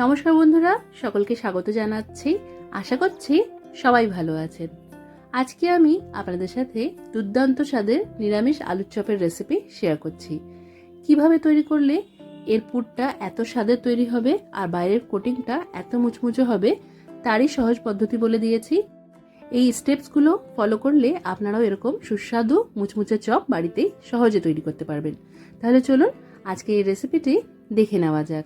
নমস্কার বন্ধুরা, সকলকে স্বাগত জানাচ্ছি। আশা করছি সবাই ভালো আছেন। আজকে আমি আপনাদের সাথে দুর্দান্ত স্বাদের নিরামিষ আলুর চপের রেসিপি শেয়ার করছি। কীভাবে তৈরি করলে এর পুরটা এত স্বাদের তৈরি হবে আর বাইরের কোটিংটা এত মুচমুচে হবে, তারই সহজ পদ্ধতি বলে দিয়েছি। এই স্টেপসগুলো ফলো করলে আপনারাও এরকম সুস্বাদু মুচমুচে চপ বাড়িতেই সহজে তৈরি করতে পারবেন। তাহলে চলুন আজকে এই রেসিপিটি দেখে নেওয়া যাক।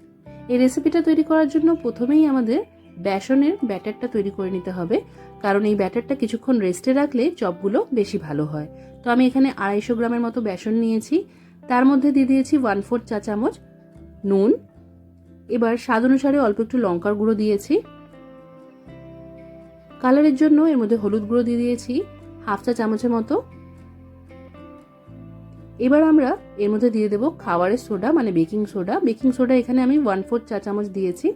এই রেসিপিটা তৈরি করার জন্য প্রথমেই আমাদের বেসনের ব্যাটারটা তৈরি করে নিতে হবে। কারণ এই ব্যাটারটা কিছুক্ষণ রেস্টে রাখলে চপগুলো বেশি ভালো হয়। তো আমি এখানে আড়াইশো গ্রামের মতো বেসন নিয়েছি। তার মধ্যে দিয়ে দিয়েছি ওয়ান ফোর চা চামচ নুন। এবার স্বাদ অনুসারে অল্প একটু লঙ্কার গুঁড়ো দিয়েছি। কালারের জন্য এর মধ্যে হলুদ গুঁড়ো দিয়ে দিয়েছি, হাফ চা চামচের মতো। এবার আমরা এর মধ্যে দিয়ে দেবো খাবারের সোডা মানে বেকিং সোডা। বেকিং সোডা এখানে আমি ওয়ান ফোর্থ চা চামচ দিয়েছি।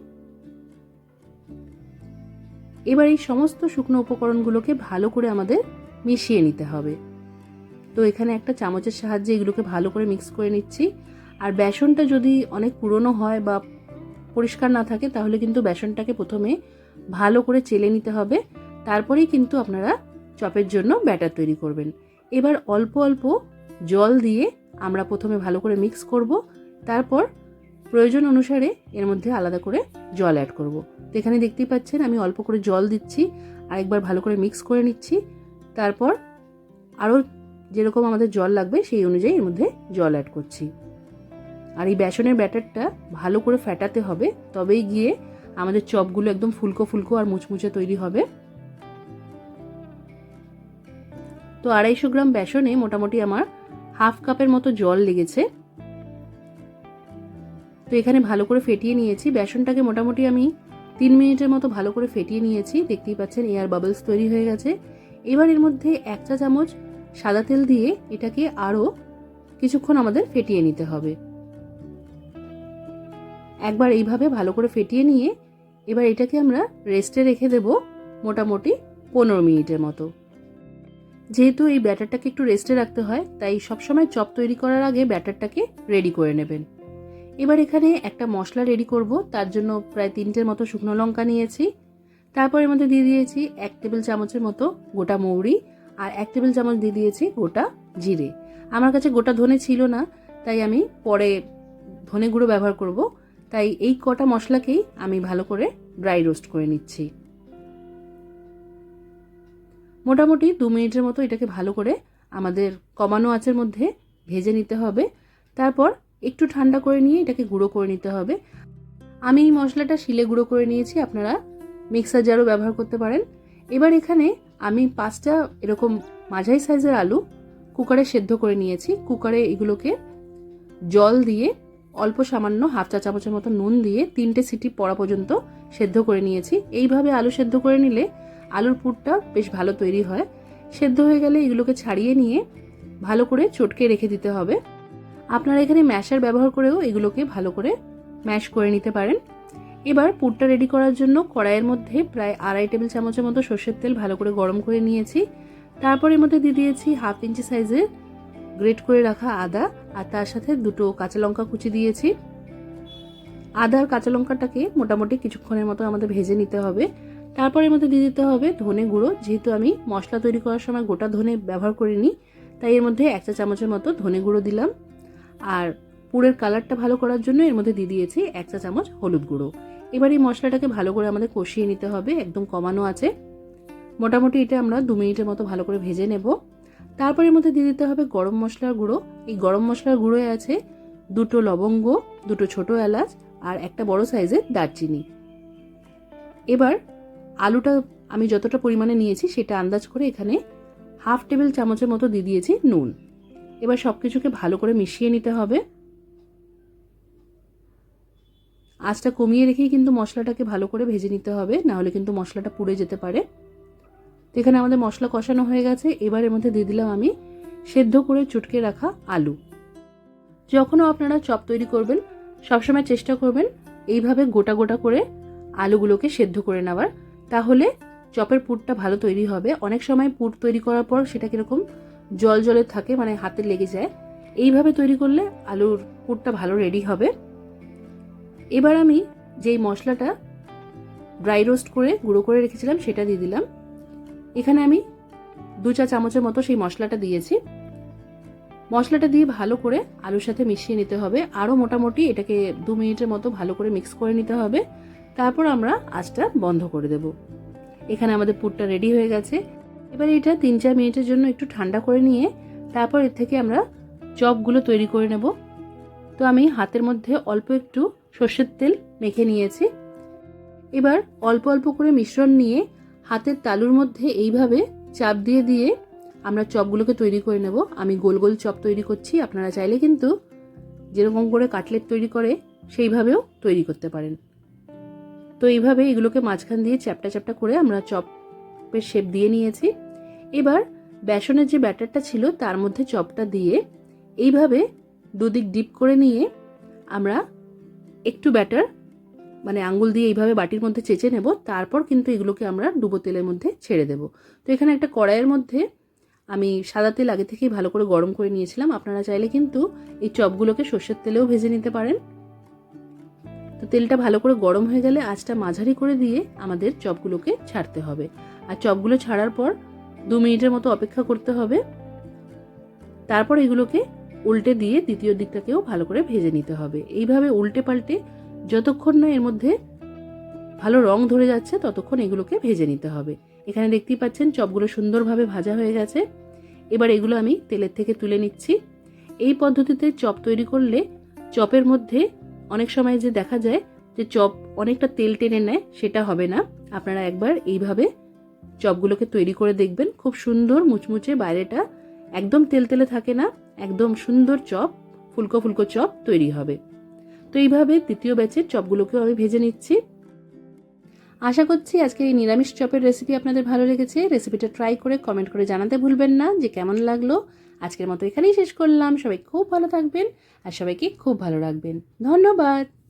এবার এই সমস্ত শুকনো উপকরণগুলোকে ভালো করে আমাদের মিশিয়ে নিতে হবে। তো এখানে একটা চামচের সাহায্যে এগুলোকে ভালো করে মিক্স করে নিচ্ছি। আর বেসনটা যদি অনেক পুরনো হয় বা পরিষ্কার না থাকে, তাহলে কিন্তু বেসনটাকে প্রথমে ভালো করে চেলে নিতে হবে, তারপরেই কিন্তু আপনারা চপের জন্য ব্যাটার তৈরি করবেন। এবার অল্প অল্প জল দিয়ে আমরা প্রথমে ভালো করে মিক্স করব, তারপর প্রয়োজন অনুসারে এর মধ্যে আলাদা করে জল অ্যাড করব। তো এখানে দেখতেই পাচ্ছেন আমি অল্প করে জল দিচ্ছি, আরেকবার ভালো করে মিক্স করে নিচ্ছি, তারপর আরও যেরকম আমাদের জল লাগবে সেই অনুযায়ী এর মধ্যে জল অ্যাড করছি। আর এই বেসনের ব্যাটারটা ভালো করে ফ্যাটাতে হবে, তবেই গিয়ে আমাদের চপগুলো একদম ফুলকো ফুলকো আর মুচমুচে তৈরি হবে। তো আড়াইশো গ্রাম বেসনে মোটামুটি আমার হাফ কাপের মতো জল লেগেছে। তো এখানে ভালো করে ফেটিয়ে নিয়েছি। বেসনটাকে মোটামুটি আমি তিন মিনিটের মতো ভালো করে ফেটিয়ে নিয়েছি। দেখতেই পাচ্ছেন এয়ার বাবলস তৈরি হয়ে গেছে। এবার এর মধ্যে এক চা চামচ সাদা তেল দিয়ে এটাকে আরও কিছুক্ষণ আমাদের ফেটিয়ে নিতে হবে। একবার এইভাবে ভালো করে ফেটিয়ে নিয়ে এবার এটাকে আমরা রেস্টে রেখে দেব মোটামুটি পনেরো মিনিটের মতো। যেহেতু এই ব্যাটারটাকে একটু রেস্টে রাখতে হয়, তাই সবসময় চপ তৈরি করার আগে ব্যাটারটাকে রেডি করে নেবেন। এবার এখানে একটা মশলা রেডি করব, তার জন্য প্রায় তিনটের মতো শুকনো লঙ্কা নিয়েছি। তারপর এর মধ্যে দিয়ে দিয়েছি এক টেবিল চামচের মতো গোটা মৌরি আর এক টেবিল চামচ দিয়ে দিয়েছি গোটা জিরে। আমার কাছে গোটা ধনে ছিল না, তাই আমি পরে ধনে গুঁড়ো ব্যবহার করব। তাই এই কটা মশলাকেই আমি ভালো করে ড্রাই রোস্ট করে নিচ্ছি। মোটামুটি দু মিনিটের মতো এটাকে ভালো করে আমাদের কমানো আঁচের মধ্যে ভেজে নিতে হবে। তারপর একটু ঠান্ডা করে নিয়ে এটাকে গুঁড়ো করে নিতে হবে। আমি এই মশলাটা শিলে গুঁড়ো করে নিয়েছি, আপনারা মিক্সার জারও ব্যবহার করতে পারেন। এবার এখানে আমি পাঁচটা এরকম মাঝারি সাইজের আলু কুকারে সেদ্ধ করে নিয়েছি। কুকারে এগুলোকে জল দিয়ে অল্প সামান্য হাফ চা চামচের মতো নুন দিয়ে তিনটে সিটি পড়া পর্যন্ত সেদ্ধ করে নিয়েছি। এইভাবে আলু সেদ্ধ করে নিলে আলুর পুরটা বেশ ভালো তৈরি হয়। সেদ্ধ হয়ে গেলে এগুলোকে ছাড়িয়ে নিয়ে ভালো করে চটকে রেখে দিতে হবে। আপনারা এখানে ম্যাশার ব্যবহার করেও এগুলোকে ভালো করে ম্যাশ করে নিতে পারেন। এবার পুরটা রেডি করার জন্য কড়াইয়ের মধ্যে প্রায় আড়াই টেবিল চামচের মতো সর্ষের তেল ভালো করে গরম করে নিয়েছি। তারপর এর মধ্যে দিয়ে দিয়েছি হাফ ইঞ্চি সাইজের গ্রেট করে রাখা আদা। আর তার সাথে দুটো কাঁচা লঙ্কা কুচি দিয়েছি। আদার কাঁচা লঙ্কাটাকে মোটামুটি কিছুক্ষণের মতো আমাদের ভেজে নিতে হবে। তারপর এর মধ্যে দিয়ে দিতে হবে ধনে গুঁড়ো। যেহেতু আমি মশলা তৈরি করার সময় গোটা ধনে ব্যবহার করিনি, তাই এর মধ্যে এক চা চামচের মতো ধনে গুঁড়ো দিলাম। আর পুরের কালারটা ভালো করার জন্য এর মধ্যে দিয়ে দিয়েছি এক চা চামচ হলুদ গুঁড়ো। এবার এই মশলাটাকে ভালো করে আমাদের কষিয়ে নিতে হবে, একদম কমানো আছে। মোটামুটি এটা আমরা দু মিনিটের মতো ভালো করে ভেজে নেব। তারপর এর মধ্যে দিয়ে দিতে হবে গরম মশলার গুঁড়ো। এই গরম মশলার গুঁড়োয় আছে দুটো লবঙ্গ, দুটো ছোট এলাচ আর একটা বড় সাইজের দারচিনি। এবার আলুটা আমি যতটা পরিমাণে নিয়েছি সেটা আন্দাজ করে এখানে হাফ টেবিল চামচের মতো দিয়ে দিয়েছি নুন। এবার সব কিছুকে ভালো করে মিশিয়ে নিতে হবে। আঁচটা কমিয়ে রেখেই কিন্তু মশলাটাকে ভালো করে ভেজে নিতে হবে, নাহলে কিন্তু মশলাটা পুড়ে যেতে পারে। তো এখানে আমাদের মশলা কষানো হয়ে গেছে। এবার এর মধ্যে দিয়ে দিলাম আমি সেদ্ধ করে চুটকে রাখা আলু। যখনও আপনারা চপ তৈরি করবেন, সবসময় চেষ্টা করবেন এইভাবে গোটা গোটা করে আলুগুলোকে সেদ্ধ করে নেওয়ার। তাহলে চপের পুরটা ভালো তৈরি হবে। অনেক সময় পুর তৈরি করার পর সেটা কীরকম জল জলে থাকে মানে হাতে লেগে যায়। এইভাবে তৈরি করলে আলুর পুরটা ভালো রেডি হবে। এবার আমি যেই মশলাটা ড্রাই রোস্ট করে গুঁড়ো করে রেখেছিলাম, সেটা দিয়ে দিলাম। এখানে আমি দু চা চামচের মতো সেই মশলাটা দিয়েছি। মশলাটা দিয়ে ভালো করে আলুর সাথে মিশিয়ে নিতে হবে। আরও মোটামুটি এটাকে দু মিনিটের মতো ভালো করে মিক্স করে নিতে হবে। তারপর আমরা আঁচটা বন্ধ করে দেব। এখানে আমাদের পুরটা রেডি হয়ে গেছে। এবার এটা তিন চার মিনিটের জন্য একটু ঠান্ডা করে নিয়ে তারপর এর থেকে আমরা চপগুলো তৈরি করে নেব। তো আমি হাতের মধ্যে অল্প একটু সর্ষের তেল মেখে নিয়েছি। এবার অল্প অল্প করে মিশ্রণ নিয়ে হাতের তালুর মধ্যে এইভাবে চাপ দিয়ে দিয়ে আমরা চপগুলোকে তৈরি করে নেব। আমি গোল গোল চপ তৈরি করছি, আপনারা চাইলে কিন্তু যেরকম করে কাটলেট তৈরি করে সেইভাবেও তৈরি করতে পারেন। তো এইভাবে এগুলোকে মাঝখান দিয়ে চ্যাপটা চ্যাপটা করে আমরা চপের শেপ দিয়ে নিয়েছি। এবার বেসনের যে ব্যাটারটা ছিল তার মধ্যে চপটা দিয়ে এইভাবে দুদিক ডিপ করে নিয়ে আমরা একটু ব্যাটার মানে আঙ্গুল দিয়ে এইভাবে বাটির মধ্যে চেঁচে নেব, তারপর কিন্তু এগুলোকে আমরা ডুবো তেলের মধ্যে ছেড়ে দেব। তো এখানে একটা কড়াইয়ের মধ্যে আমি সাদা তেল আগে থেকেই ভালো করে গরম করে নিয়েছিলাম। আপনারা চাইলে কিন্তু এই চপগুলোকে সর্ষের তেলেও ভেজে নিতে পারেন। তো তেলটা ভালো করে গরম হয়ে গেলে আঁচটা মাঝারি করে দিয়ে আমাদের চপগুলোকে ছাড়তে হবে। আর চপগুলো ছাড়ার পর দু মিনিটের মতো অপেক্ষা করতে হবে। তারপর এগুলোকে উল্টে দিয়ে দ্বিতীয় দিকটাকেও ভালো করে ভেজে নিতে হবে। এইভাবে উল্টে পাল্টে যতক্ষণ না এর মধ্যে ভালো রং ধরে যাচ্ছে, ততক্ষণ এগুলোকে ভেজে নিতে হবে। এখানে দেখতেই পাচ্ছেন চপগুলো সুন্দরভাবে ভাজা হয়ে গেছে। এবার এগুলো আমি তেলের থেকে তুলে নিচ্ছি। এই পদ্ধতিতে চপ তৈরি করলে চপের মধ্যে অনেক সময় যে দেখা যায় যে চপ অনেকটা তেল টেনে নেয়, সেটা হবে না। আপনারা একবার এইভাবে চপগুলোকে তৈরি করে দেখবেন। খুব সুন্দর মুচমুচে বাইরেটা একদম তেলতেলে থাকে না, একদম সুন্দর চপ, ফুলকো ফুলকো চপ তৈরি হবে। তো এইভাবে তৃতীয় ব্যাচের চপগুলোকেও আমি ভেজে নিচ্ছি। আশা করছি আজকে এই নিরামিষ চপের রেসিপি আপনাদের ভালো লেগেছে। রেসিপিটা ট্রাই করে কমেন্ট করে জানাতে ভুলবেন না যে কেমন লাগল। আজকের মতো এখানেই শেষ করলাম। সবাই খুব ভালো থাকবেন আর সবাইকে খুব ভালো রাখবেন। ধন্যবাদ!